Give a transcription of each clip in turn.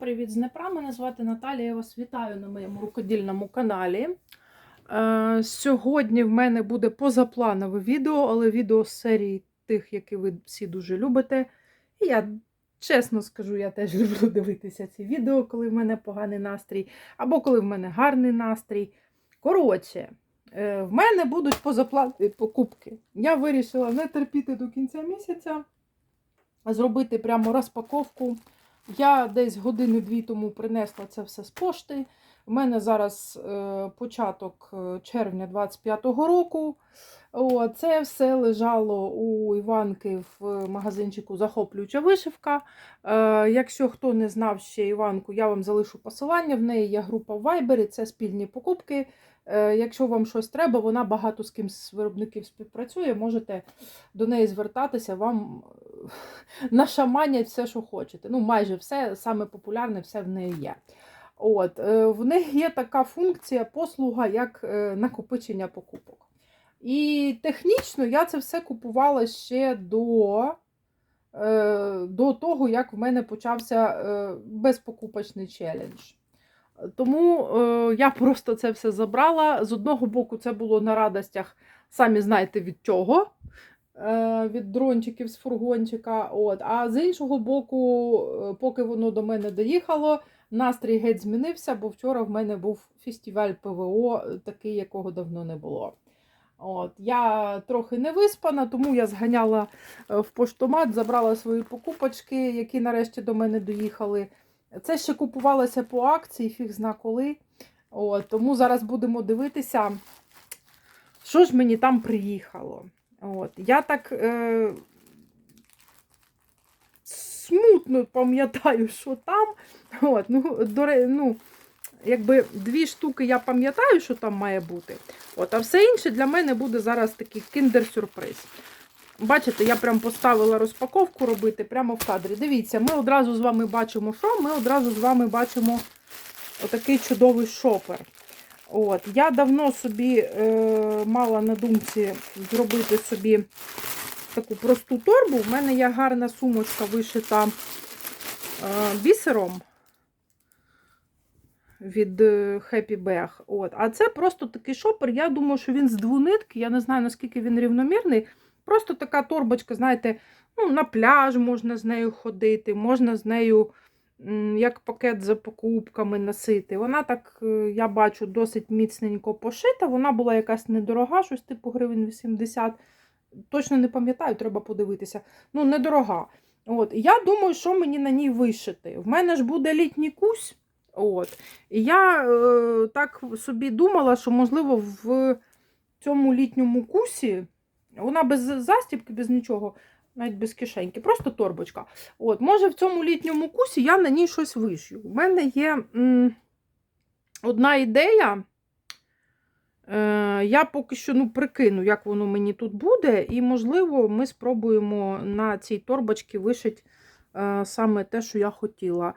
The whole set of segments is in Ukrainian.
Привіт з Днепра. Мене звати Наталія. Я вас вітаю на моєму рукодільному каналі. Е, сьогодні в мене буде позапланове відео, але відео з серії тих, які ви всі дуже любите. І я чесно скажу, я теж люблю дивитися ці відео, коли в мене поганий настрій, або коли в мене гарний настрій. Коротше, е, в мене будуть позапланові покупки. Я вирішила не терпіти до кінця місяця, а зробити прямо розпаковку. Я десь години-дві тому принесла це все з пошти. У мене зараз е, початок е, червня 25-го року. О, це все лежало у Іванки в магазинчику Захоплююча вишивка. Е, якщо хто не знав ще Іванку, я вам залишу посилання. В неї є група Viber, це спільні покупки. Е, якщо вам щось треба, вона багато з ким з виробників співпрацює, можете до неї звертатися, вам е, нашаманять все, що хочете. Ну, майже все, саме популярне, все в неї є. От, е, В неї є така функція, послуга, як е, накопичення покупок. І технічно я це все купувала ще до, е, до того, як в мене почався безпокупочний челендж. Тому я просто це все забрала. З одного боку, це було на радостях, самі знаєте від чого. Від дрончиків з фургончика. От. А з іншого боку, поки воно до мене доїхало, настрій геть змінився, бо вчора в мене був фестиваль ПВО, е, такий, якого давно не було. От. Я трохи не виспана, тому я зганяла е, в поштомат, забрала свої покупочки, які нарешті до мене доїхали. Це ще купувалося по акції, фіг зна коли. От. Тому зараз будемо дивитися, що ж мені там приїхало. От. Я так е, смутно пам'ятаю, що там. От. Ну, до, ну, якби дві штуки я пам'ятаю, що там має бути. От, а все інше для мене буде зараз такий кіндер-сюрприз. Бачите, я прям поставила розпаковку робити прямо в кадрі. Дивіться, ми одразу з вами бачимо, що? Ми одразу з вами бачимо отакий чудовий шопер. От, Я давно собі е, мала на думці зробити собі таку просту торбу. У мене є гарна сумочка вишита е, бісером від е, Happy Bag. От. А це просто такий шопер. Я думаю, що він з двонитки. Я не знаю, наскільки він рівномірний. Просто така торбочка, знаєте, ну, на пляж можна з нею ходити, можна з нею як пакет за покупками носити. Вона так, е, я бачу, досить міцненько пошита. Вона була якась недорога, щось типу гривень 80. Точно не пам'ятаю, треба подивитися. Ну, недорога. От. Я думаю, що мені на ній вишити. В мене ж буде літній кусь. От. І я е, так собі думала, що, можливо, в цьому літньому кусі вона без застібки, без нічого, навіть без кишеньки, просто торбочка. От, Може, в цьому літньому кусі я на ній щось вишью. У мене є м, одна ідея. Е, я поки що ну, прикину, як воно мені тут буде, і, можливо, ми спробуємо на цій торбочці вишити е, саме те, що я хотіла.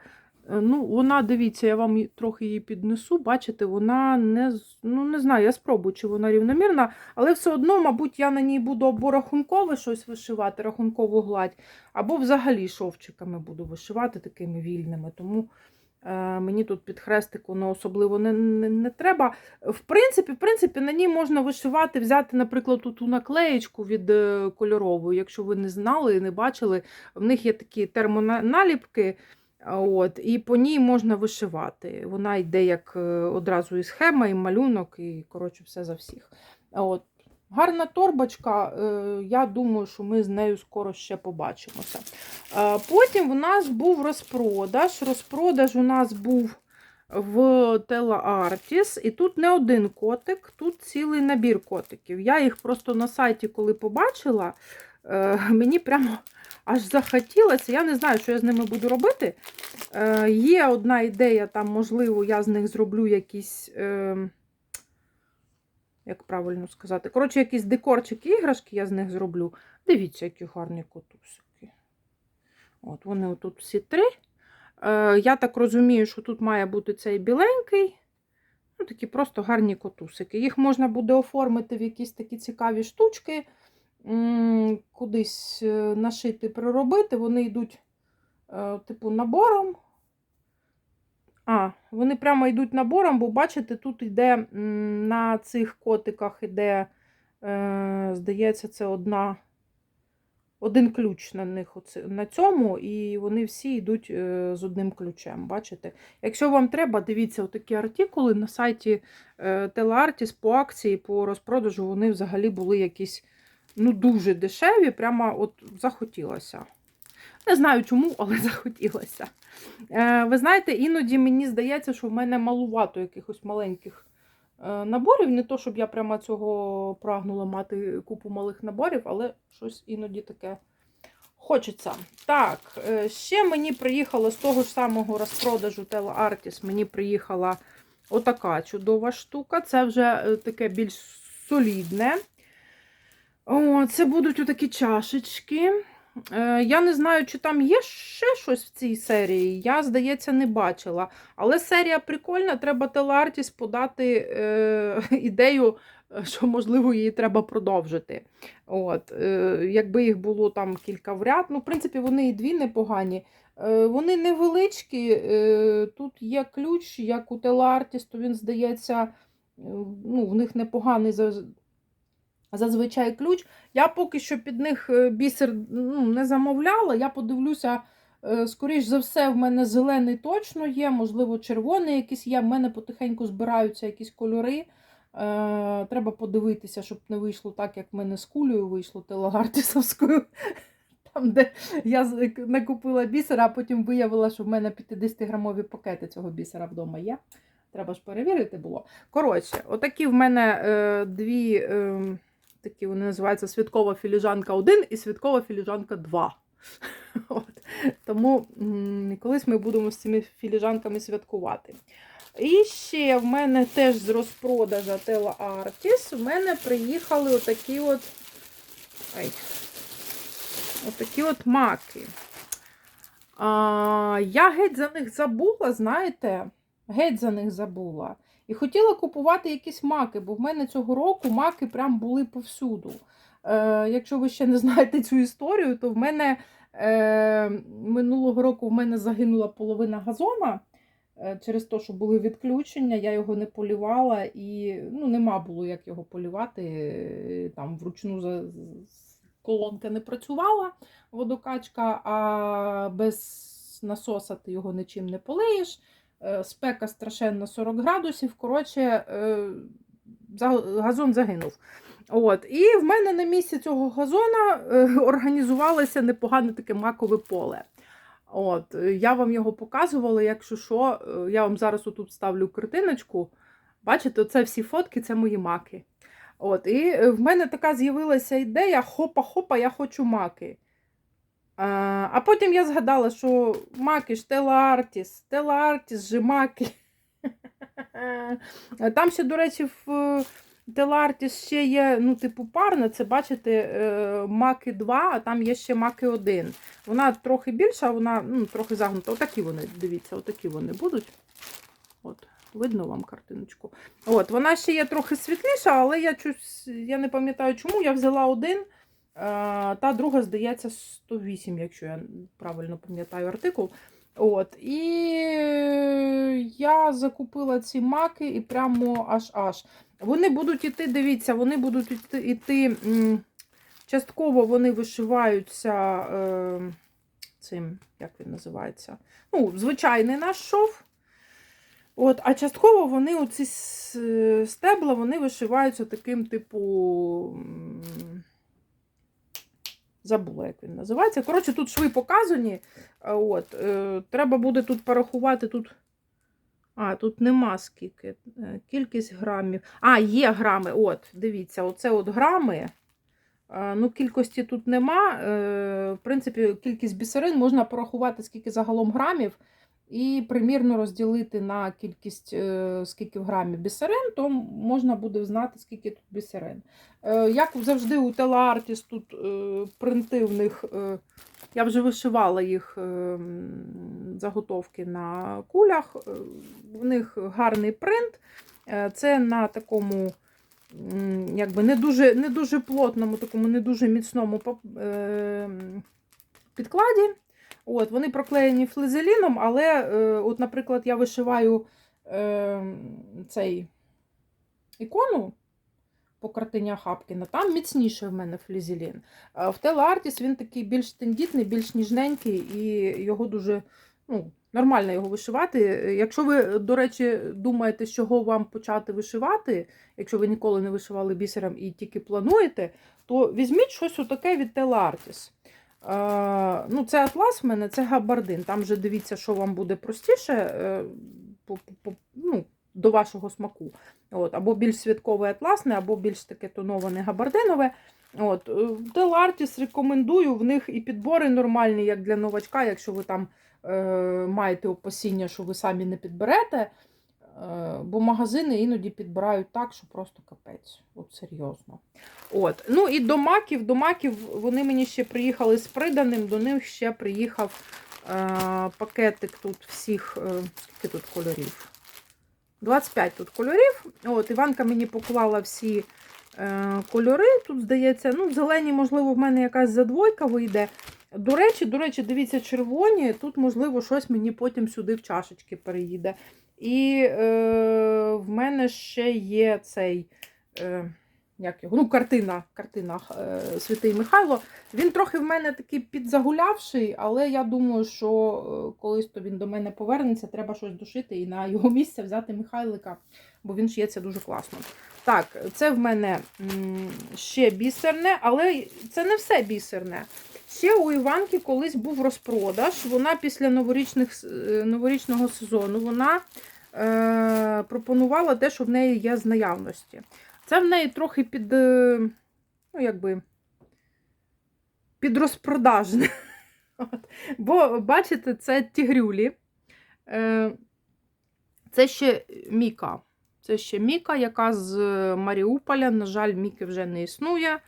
Е, Ну, вона, дивіться, я вам трохи її піднесу. Бачите, вона не ну, не знаю, я спробую, чи вона рівномірна, але все одно, мабуть, я на ній буду або рахункове щось вишивати, рахункову гладь, або взагалі шовчиками буду вишивати такими вільними. Тому е, мені тут під хрестик воно особливо не, не, не треба. В принципі, в принципі, на ній можна вишивати, взяти, наприклад, ту наклеєчку від е, кольорової, якщо ви не знали і не бачили, в них є такі термоналіпки. От, і по ній можна вишивати. Вона йде як е, одразу і схема, і малюнок, і коротше, все за всіх. От. Гарна торбочка, е, я думаю, що ми з нею скоро ще побачимося. Е, Потім у нас був розпродаж. Розпродаж у нас був в Tela Artis, і тут не один котик, тут цілий набір котиків. Я їх просто на сайті, коли побачила, е, мені прямо аж захотілося. Я не знаю, що я з ними буду робити. Е, Є одна ідея, там, можливо, я з них зроблю якісь, е, як правильно сказати, коротше, якісь декорчики, іграшки я з них зроблю. Дивіться, які гарні котусики. От, вони отут всі три. Е, Я так розумію, що тут має бути цей біленький. Ну, такі просто гарні котусики. Їх можна буде оформити в якісь такі цікаві штучки, кудись е, нашити, приробити. Вони йдуть, е, типу, набором. А, вони прямо йдуть набором, бо бачите, тут йде на цих котиках іде, е, здається, це одна, один ключ на них на цьому, і вони всі йдуть з одним ключем. Бачите? Якщо вам треба, дивіться, отакі артикули на сайті Телеартіс по акції, по розпродажу, вони взагалі були якісь ну, дуже дешеві, прямо от захотілося. Не знаю чому, але захотілося. Е, ви знаєте, іноді мені здається, що в мене малувато якихось маленьких е, наборів. Не то, щоб я прямо цього прагнула мати купу малих наборів, але щось іноді таке хочеться. Так, е, ще мені приїхало з того ж самого розпродажу Tela Artis, мені приїхала отака чудова штука. Це вже е, таке більш солідне. О, це будуть отакі чашечки. Е, Я не знаю, чи там є ще щось в цій серії. Я, здається, не бачила. Але серія прикольна, треба Телеартіс подати е, ідею, що, можливо, її треба продовжити. От, е, Якби їх було там кілька в ряд. Ну, в принципі, вони і дві непогані. Е, Вони невеличкі. е, Тут є ключ, як у Телеартіс, то він здається, е, ну, в них непоганий зазвичай ключ. Я поки що під них е, бісер ну, не замовляла. Я подивлюся, е, скоріш за все, в мене зелений точно є, можливо, червоний якийсь є. В мене потихеньку збираються якісь кольори. Е, треба подивитися, щоб не вийшло так, як в мене з кулею вийшло телегартісовською. Там, де я накупила бісера, а потім виявила, що в мене 50-грамові пакети цього бісера вдома є. Треба ж перевірити було. Коротше, отакі в мене е, дві, е, такі вони називаються святкова філіжанка 1 і святкова філіжанка 2. От. Тому колись ми будемо з цими філіжанками святкувати. І ще в мене теж з розпродажа Тела Artis в мене приїхали отакі от. Ай, отакі от маки. А, я геть за них забула, знаєте, геть за них забула. І хотіла купувати якісь маки, бо в мене цього року маки прям були повсюду. Е, якщо ви ще не знаєте цю історію, то в мене е, минулого року в мене загинула половина газона е, через те, що були відключення, я його не полівала і ну, нема було як його полівати. е, Там вручну колонка не працювала, водокачка, а без насоса ти його нічим не полиєш. Е, Спека страшенна 40 градусів. Коротше, е, газон загинув. От. І в мене на місці цього газона е, організувалося непогане таке макове поле. От, я вам його показувала, якщо що, я вам зараз отут ставлю картиночку. Бачите, це всі фотки, це мої маки. От, і в мене така з'явилася ідея: хопа-хопа, я хочу маки. А, потім я згадала, що маки ж Телеартіс, Телеартіс же маки. Там ще, до речі, в Телеартіс ще є, ну, типу, парна, це бачите, е, маки 2, а там є ще маки 1. Вона трохи більша, вона ну, трохи загнута. Отакі вони, дивіться, отакі вони будуть. От, видно вам картиночку. От, вона ще є трохи світліша, але я чусь, я не пам'ятаю чому. Я взяла один, е, та друга, здається, 108, якщо я правильно пам'ятаю артикул. От, і я закупила ці маки і прямо аж аж. Вони будуть іти, дивіться, вони будуть іти, іти частково вони вишиваються е, цим, як він називається? Ну, звичайний наш шов. От, а частково вони оці стебла вони вишиваються таким, типу. Забула, як він називається. Коротше, тут шви показані. От, е, треба буде тут порахувати. Тут... А, тут нема скільки. е, Кількість грамів. А, є грами. От, дивіться, оце от грами. Е, Ну, кількості тут нема. Е, В принципі, кількість бісерин можна порахувати, скільки загалом грамів, і примірно розділити на кількість, е, скільки в грамі бісерин, то можна буде знати, скільки тут бісерин. Е, Як завжди, у Телеартіс тут е, принти в них. Я вже вишивала їх заготовки на кулях. В них гарний принт. Це на такому якби не дуже, не дуже плотному, такому не дуже міцному підкладі. От, Вони проклеєні флизеліном, але, е, от, наприклад, я вишиваю е, цей ікону по картині Хапкіна, там міцніше в мене флізелін. А в Телеартіс він такий більш тендітний, більш ніжненький, і його дуже ну, нормально його вишивати. Якщо ви, до речі, думаєте, з чого вам почати вишивати, якщо ви ніколи не вишивали бісером і тільки плануєте, то візьміть щось отаке від Телеартіс. Е, ну, це атлас в мене, це габардин. Там вже дивіться, що вам буде простіше е, по, по, ну, до вашого смаку. От, Або більш святкове атласне, або більш таке тоноване габардинове. От, Телартіс рекомендую, в них і підбори нормальні, як для новачка, якщо ви там е, маєте опасіння, що ви самі не підберете. Е, бо магазини іноді підбирають так, що просто капець. От серйозно. От. Ну і до маків, до маків вони мені ще приїхали з приданим, до них ще приїхав е, пакетик тут всіх, е, скільки тут кольорів? 25 тут кольорів. От, Іванка мені поклала всі е, кольори. Тут, здається, ну, зелені, можливо, в мене якась задвойка вийде. До речі, до речі, дивіться, червоні. Тут, можливо, щось мені потім сюди в чашечки переїде. І е, в мене ще є цей. Е, як його? Ну, картина, картина е, Святий Михайло. Він трохи в мене такий підзагулявший, але я думаю, що е, колись то він до мене повернеться, треба щось дошити і на його місце взяти Михайлика, бо він шиється дуже класно. Так, це в мене ще бісерне, але це не все бісерне. Ще у Іванки колись був розпродаж. Вона після новорічних, е, новорічного сезону вона е, пропонувала те, що в неї є з наявності. Це в неї трохи під, е, ну, якби, підрозпродажне. От. Бо, бачите, це тігрюлі. Е, Це ще Міка. Це ще Міка, яка з Маріуполя. На жаль, Міки вже не існує.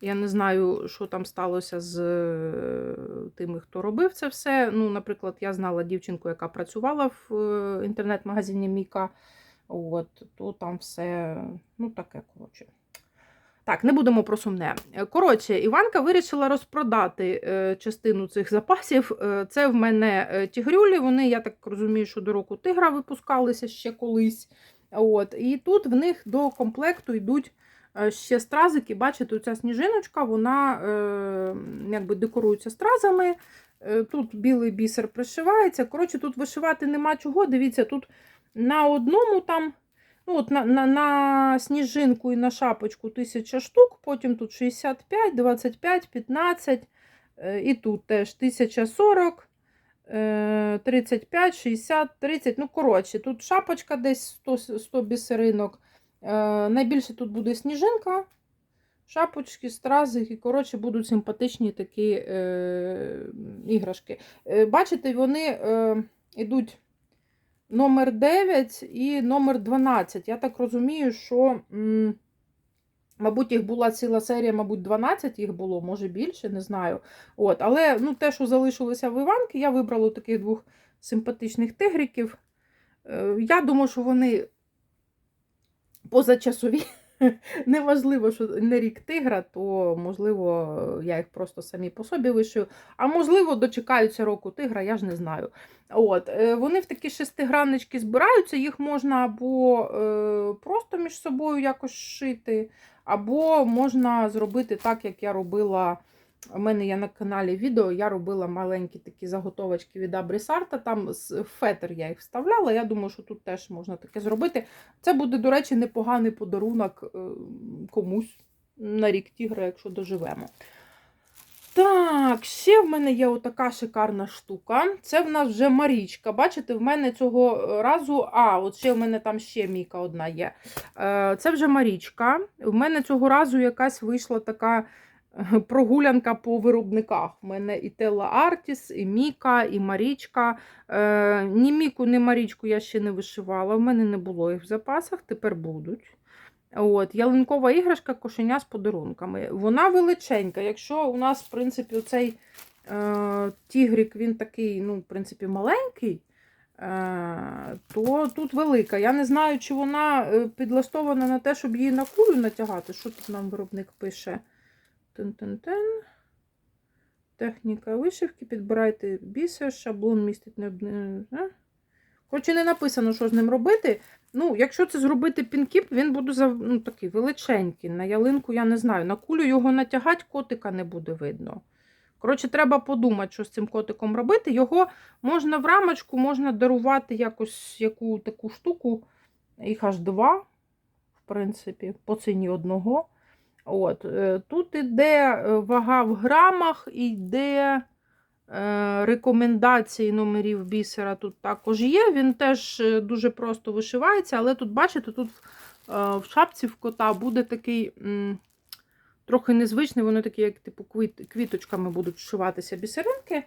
Я не знаю, що там сталося з е, тими, хто робив це все. Ну, Наприклад, я знала дівчинку, яка працювала в е, інтернет-магазині Міка. От, то там все, ну, таке, коротше. Так, не будемо про сумне. Коротше, Іванка вирішила розпродати е, частину цих запасів. Це в мене тігрюлі. Вони, я так розумію, що до року тигра випускалися ще колись. От, І тут в них до комплекту йдуть ще стразики. Бачите, ця сніжиночка, вона е, якби декорується стразами. Е, Тут білий бісер пришивається. Коротше, тут вишивати нема чого. Дивіться, тут на одному там, ну от на, на, на сніжинку і на шапочку 1000 штук, потім тут 65, 25, 15, е, і тут теж 1040, е, 35, 60, 30. Ну, коротше, тут шапочка десь 100, 100 бісеринок. Е, Найбільше тут буде сніжинка. Шапочки, стразики, коротше, будуть симпатичні такі е, іграшки. Е, бачите, вони е, йдуть номер 9 і номер 12. Я так розумію, що, м, мабуть, їх була ціла серія, мабуть, 12 їх було, може більше, не знаю. От, Але ну, те, що залишилося в Іванки, я вибрала таких двох симпатичних тигриків. Е, Я думаю, що вони позачасові. Неважливо, що не рік тигра, то можливо я їх просто самі по собі вишию. А можливо, дочекаються року тигра, я ж не знаю. От, е, Вони в такі шестиграннички збираються, їх можна або е, просто між собою якось шити, або можна зробити так, як я робила. У мене є на каналі відео, я робила маленькі такі заготовочки від Абрісарта, там з фетр я їх вставляла. Я думаю, що тут теж можна таке зробити. Це буде, до речі, непоганий подарунок е, комусь на рік тігра, якщо доживемо. Так, ще в мене є отака шикарна штука. Це в нас вже Марічка. Бачите, в мене цього разу. А, от ще в мене там ще Міка одна є. Е, Це вже Марічка. В мене цього разу якась вийшла така прогулянка по виробниках. У мене і Телла Артіс, і Міка, і Марічка. Е, Ні Міку, ні Марічку я ще не вишивала. В мене не було їх в запасах, тепер будуть. От, Ялинкова іграшка кошеня з подарунками. Вона величенька. Якщо у нас, в принципі, цей е, тігрик, він такий, ну, в принципі, маленький, е, то тут велика. Я не знаю, чи вона е, підлаштована на те, щоб її на кулю натягати. Що тут нам виробник пише? Тин-тин-тин. техніка вишивки, підбирайте бісер, шаблон містить не? Коротше, не написано, що з ним робити. Ну, якщо це зробити пінкіп, він буде ну, такий величенький. На ялинку я не знаю. На кулю його натягати, котика не буде видно. Коротше, треба подумати, що з цим котиком робити. Його можна в рамочку, можна дарувати якось яку таку штуку. Їх аж два, в принципі, по ціні одного. От. е, Тут іде е, вага в грамах, іде е, рекомендації номерів бісера. Тут також є. Він теж дуже просто вишивається, але тут, бачите, тут в шапці в кота буде такий. Трохи незвичний, вони такі, як типу, квіт, квіточками будуть вшиватися бісеринки.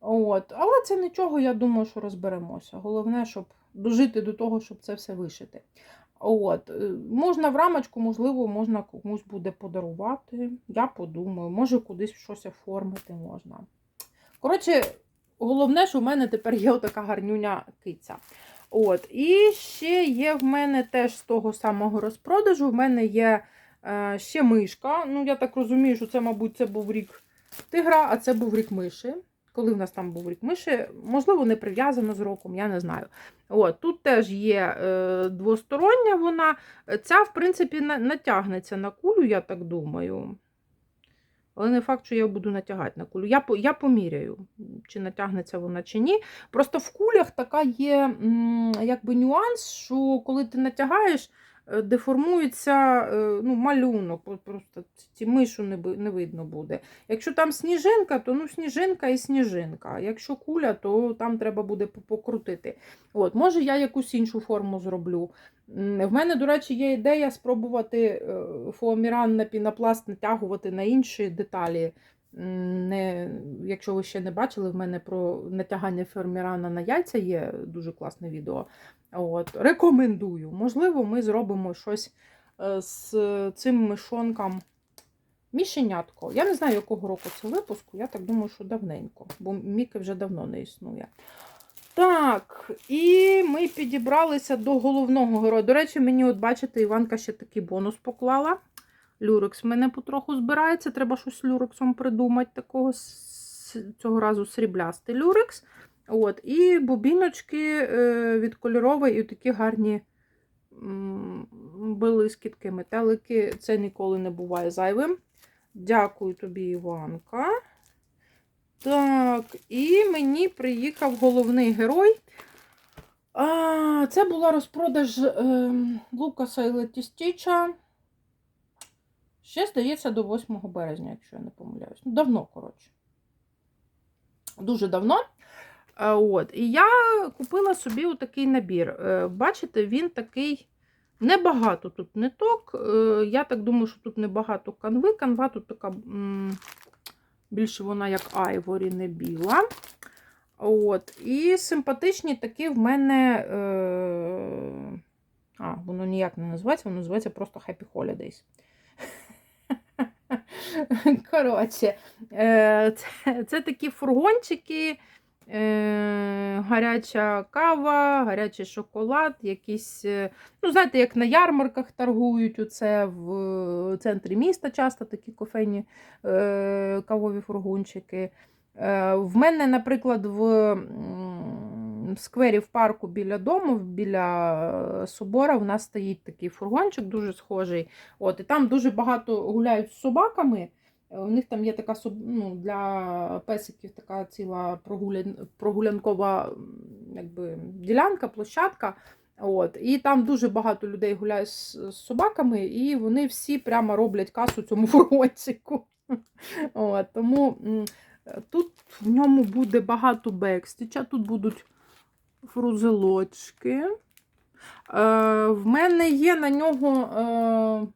От. Але це нічого, я думаю, що розберемося. Головне, щоб дожити до того, щоб це все вишити. От. е, Можна в рамочку, можливо, можна комусь буде подарувати. Я подумаю, може кудись щось оформити можна. Коротше, головне, що в мене тепер є отака гарнюня киця. От. І ще є в мене теж з того самого розпродажу. В мене є е, ще мишка. Ну, я так розумію, що це, мабуть, це був рік тигра, а це був рік миші. Коли в нас там був рік миші, можливо, не прив'язано з роком, я не знаю. От, тут теж є е, двостороння вона. Ця, в принципі, на- натягнеться на кулю, я так думаю. Але не факт, що я буду натягати на кулю. Я, я поміряю, чи натягнеться вона, чи ні. Просто в кулях така є якби нюанс, що коли ти натягаєш, деформується е, ну, малюнок. Просто ці мишу не, не видно буде. Якщо там сніжинка, то ну, сніжинка і сніжинка. А Якщо куля, то там треба буде покрутити. От, може, я якусь іншу форму зроблю. В мене, до речі, є ідея спробувати е, фоаміран на пінопласт натягувати на інші деталі. Не, якщо ви ще не бачили, в мене про натягання фоамірана на яйця є дуже класне відео. От, рекомендую. Можливо, ми зробимо щось е, з цим мишонком. Мішенятко. Я не знаю, якого року це випуску. Я так думаю, що давненько, бо Міки вже давно не існує. Так, і ми підібралися до головного героя. До речі, мені, от бачите, Іванка ще такий бонус поклала. Люрекс мене потроху збирається. Треба щось з люрексом придумати. Такого цього разу сріблястий люрекс. От, і бубіночки е, від кольорової, і такі гарні блискітки, метелики. Це ніколи не буває зайвим. Дякую тобі, Іванка. Так, і мені приїхав головний герой. А, це була розпродаж е, Лукаса і Летістіча. Ще, здається, до 8 березня, якщо я не помиляюсь. Ну, давно, коротше. Дуже давно. Е, От. І я купила собі отакий набір. Е, Бачите, він такий. Небагато тут ниток. Е, Я так думаю, що тут небагато канви. Канва тут така більше вона як айворі, не біла. От. І симпатичні такі в мене. А, воно ніяк не називається, воно називається просто Happy Holidays. Коротше, е, це, це такі фургончики, е, гаряча кава, гарячий шоколад, якісь, е, ну, знаєте, як на ярмарках торгують оце в центрі міста часто такі кофейні кавові фургончики. В мене, наприклад, в м, сквері в парку біля дому, біля е, собора, в нас стоїть такий фургончик, дуже схожий. От, і там дуже багато гуляють з собаками. Е, У них там є така ну, для песиків така ціла прогулян... прогулянкова якби, ділянка, площадка. От, і там дуже багато людей гуляє з, з собаками, і вони всі прямо роблять касу цьому фургончику. Тому тут в ньому буде багато бекстіча, тут будуть фрузелочки. Е, в мене є на нього е,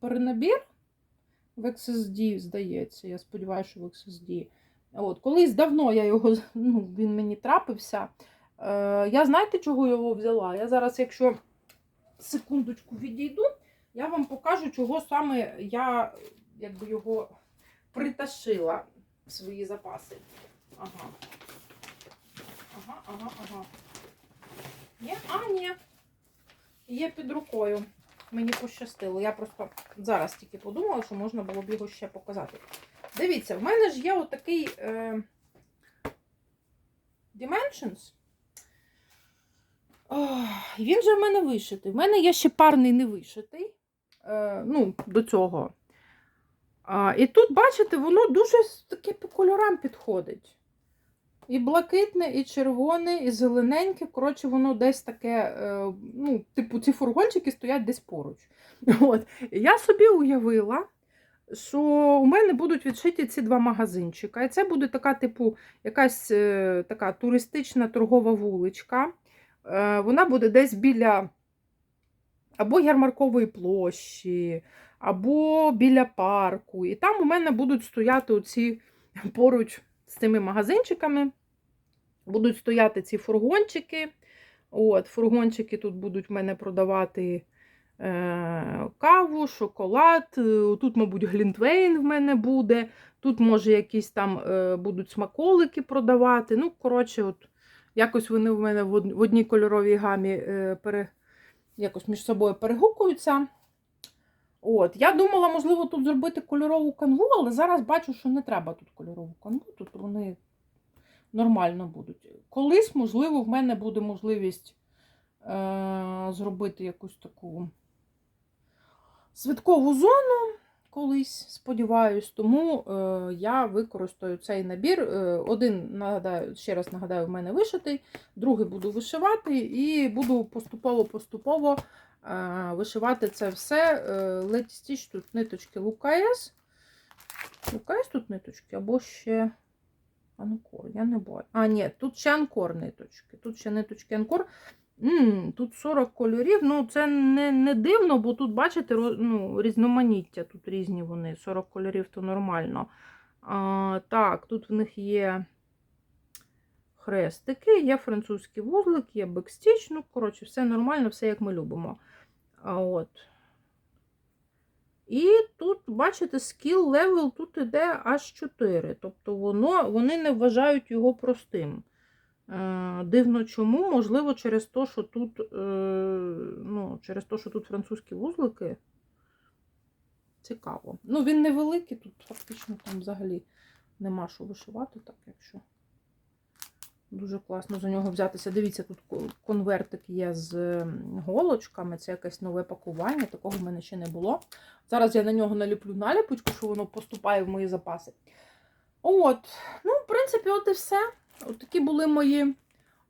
перенабір в XSD, здається. Я сподіваюся, що в XSD. От, колись давно я його, ну, він мені трапився. Е, я знаєте, чого його взяла? Я зараз, якщо секундочку відійду, я вам покажу, чого саме я якби його притащила в свої запаси. Ага. Ага, ага, ага. Є? А, ні. Є під рукою. Мені пощастило. Я просто зараз тільки подумала, що можна було б його ще показати. Дивіться, в мене ж є отакий е, Dimensions. Ох, він же в мене вишитий. В мене є ще парний не вишитий. Е, ну, до цього. А, і тут, бачите, воно дуже таке по кольорам підходить. І блакитне, і червоне, і зелененьке. Коротше, воно десь таке, е, ну, типу, ці фургончики стоять десь поруч. От. Я собі уявила, що у мене будуть відшиті ці два магазинчика. І це буде така, типу, якась е, така туристична торгова вуличка. Е, вона буде десь біля або ярмаркової площі, або біля парку. І там у мене будуть стояти оці поруч з цими магазинчиками. Будуть стояти ці фургончики. От, фургончики тут будуть в мене продавати е, каву, шоколад. е, Тут, мабуть, глінтвейн в мене буде. Тут, може, якісь там е, будуть смаколики продавати. Ну, коротше, от, якось вони в мене в одній кольоровій гамі е, пере, якось між собою перегукуються. От, я думала, можливо, тут зробити кольорову канву, але зараз бачу, що не треба тут кольорову канву, тут вони нормально будуть. Колись, можливо, в мене буде можливість е- зробити якусь таку святкову зону колись, сподіваюсь, тому е- я використаю цей набір. Е- один, нагадаю, ще раз нагадаю, в мене вишитий, другий буду вишивати і буду поступово-поступово вишивати це все. Е, Lady Stitch тут ниточки Лукаєс. Лукаєс тут ниточки, або ще Анкор, я не бачу. А, ні, тут ще анкор ниточки. Тут ще ниточки анкор. тут 40 кольорів. Ну, це не, не дивно, бо тут, бачите, ну, різноманіття. Тут різні вони. 40 кольорів то нормально. А, так, тут в них є хрестики, є французький вузлик, є бекстіч. Ну, коротше, все нормально, все як ми любимо. От. І тут, бачите, скіл левел тут іде аж 4. Тобто воно, вони не вважають його простим. Е, дивно чому, можливо, через те, що тут, е, ну, через те, що тут французькі вузлики. Цікаво. Ну, він невеликий, тут фактично там взагалі нема що вишивати, так якщо. Дуже класно за нього взятися. Дивіться, тут конвертик є з голочками. Це якесь нове пакування, такого в мене ще не було. Зараз я на нього наліплю наліпочку, що воно поступає в мої запаси. От, ну, в принципі, от і все. От такі були мої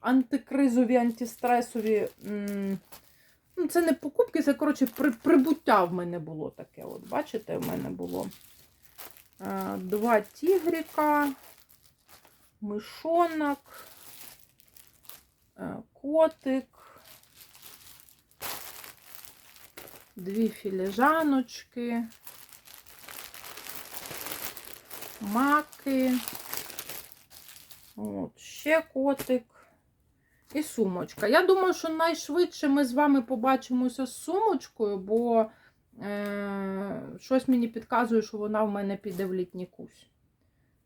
антикризові, антистресові. Ну, це не покупки, це, коротше, при, прибуття в мене було таке. От, бачите, в мене було два тігріка, мишонок, котик, дві філіжаночки, маки, от, ще котик і сумочка. Я думаю, що найшвидше ми з вами побачимося з сумочкою, бо е, щось мені підказує, що вона в мене піде в літній кусь.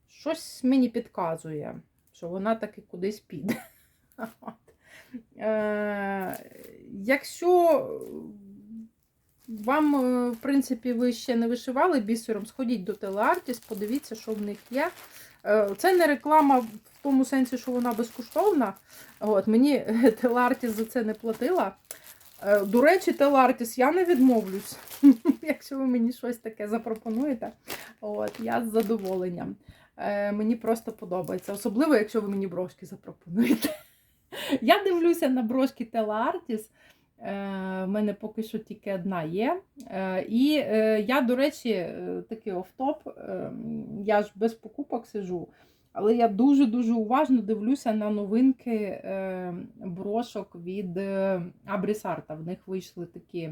Щось мені підказує, що вона таки кудись піде. Е, якщо вам, е, в принципі, ви ще не вишивали бісером, сходіть до Телеартіс, подивіться, що в них є. Е, Це не реклама в тому сенсі, що вона безкоштовна. От, мені Телеартіс за це не платила. До речі, Телеартіс, я не відмовлюсь. Якщо ви мені щось таке запропонуєте, от, я з задоволенням. Мені просто подобається. Особливо, якщо ви мені брошки запропонуєте. Я дивлюся на брошки Телеартіс. В мене поки що тільки одна є. Е, І е, я, до речі, е, такий офтоп, я ж без покупок сижу, але я дуже-дуже уважно дивлюся на новинки брошок від Абрісарта. В них вийшли такі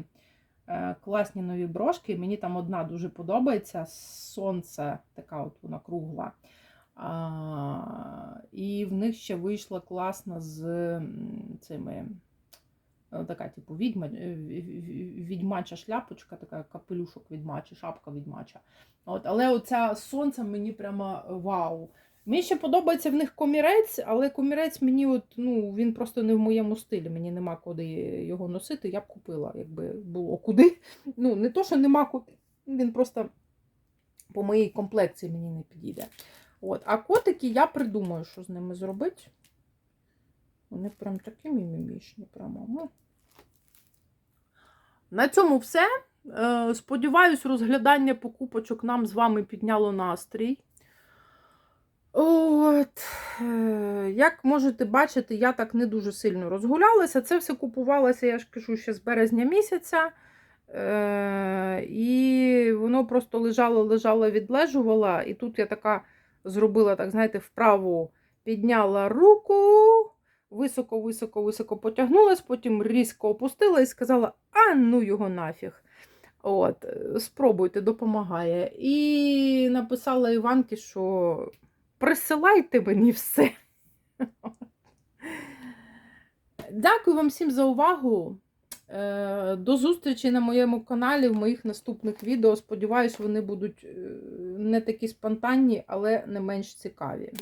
класні нові брошки. Мені там одна дуже подобається. Сонце, така от вона кругла. І в них ще вийшла класна з цими. е, Така, типу, відьма, е, ві- ві- відьмача шляпочка, така капелюшок відьмача, шапка відьмача. От, але оця з сонцем мені прямо вау. Мені ще подобається в них комірець, але комірець мені от, ну, він просто не в моєму стилі. Мені нема куди його носити. Я б купила, якби було куди. Ну, не то, що нема куди. Він просто по моїй комплекції мені не підійде. От. А котики я придумаю, що з ними зробити. Вони прям такі мімімішні. Прямо. ну. На цьому все. Е, Сподіваюсь, розглядання покупочок нам з вами підняло настрій. От, е, як можете бачити, я так не дуже сильно розгулялася. Це все купувалося, я ж кажу, ще з березня місяця. Е, і воно просто лежало, лежало, відлежувало. І тут я така зробила, так, знаєте, вправу підняла руку, високо, високо, високо потягнулась, потім різко опустила і сказала: а ну його нафіг. От, е, спробуйте, допомагає. І написала Іванки, що присилайте мені все. Дякую вам всім за увагу. Е, До зустрічі на моєму каналі в моїх наступних відео. Сподіваюсь, вони будуть е, не такі спонтанні, але не менш цікаві.